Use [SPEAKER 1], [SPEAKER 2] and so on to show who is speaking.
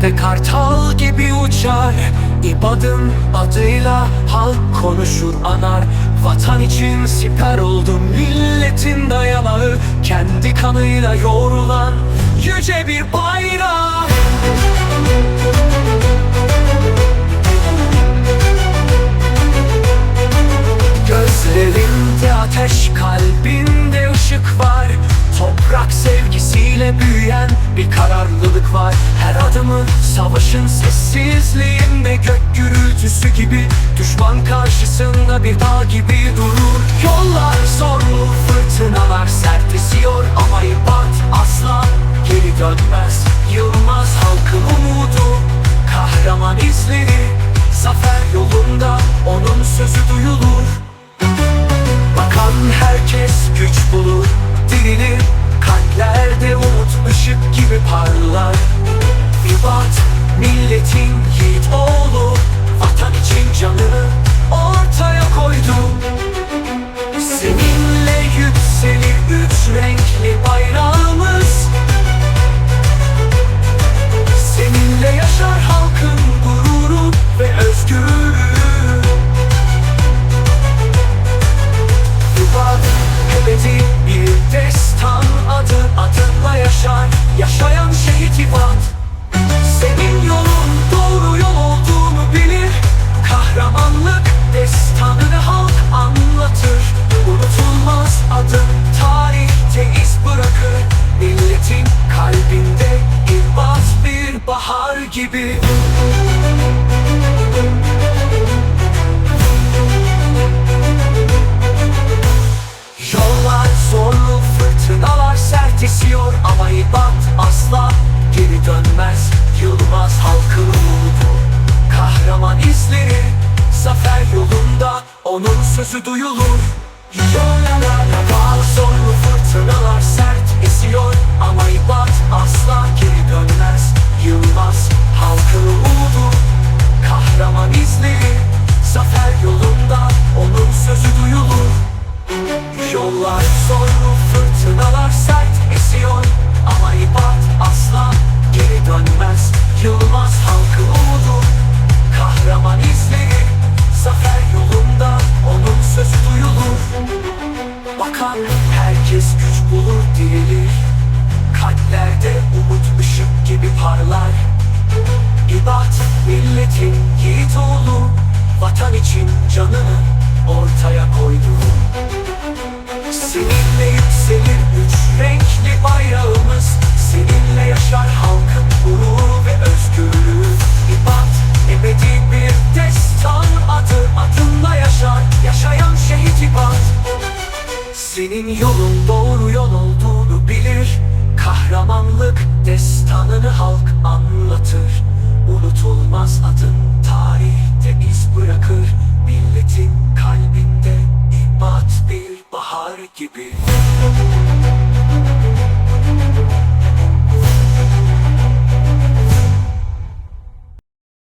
[SPEAKER 1] zirvelerde kartal gibi uçar. İbadın adıyla halk konuşur anar. Vatan için siper oldum milletin dayanağı. Kendi kanıyla yoğrulan yüce bir bayrak sevgisiyle büyüyen bir kararlılık var. Her adımın savaşın sessizliğinde gök gürültüsü gibi Düşman karşısında bir dağ gibi durur. Yollar zorlu, fırtınalar sert bahar gibi. Yollar zorlu fırtınalar sert esiyor. Ama ibat asla geri dönmez. Yılmaz halkın umudu. Kahraman izleri Zafer yolunda. Onun sözü duyulur. Yollar zorlu fırtınalar sert esiyor. Ama ibat asla fırtınalar sert esiyor Ama ibat asla geri dönmez. Yılmaz halkı umudu Kahraman izleri. Zafer yolunda onun sözü duyulur. Bakan herkes güç bulur dirilir. Kalplerde umut ışık gibi parlar. İbat milletin yiğit oğlu Vatan için canını Senin yolun doğru yol olduğunu bilir. Kahramanlık destanını halk anlatır. Unutulmaz adın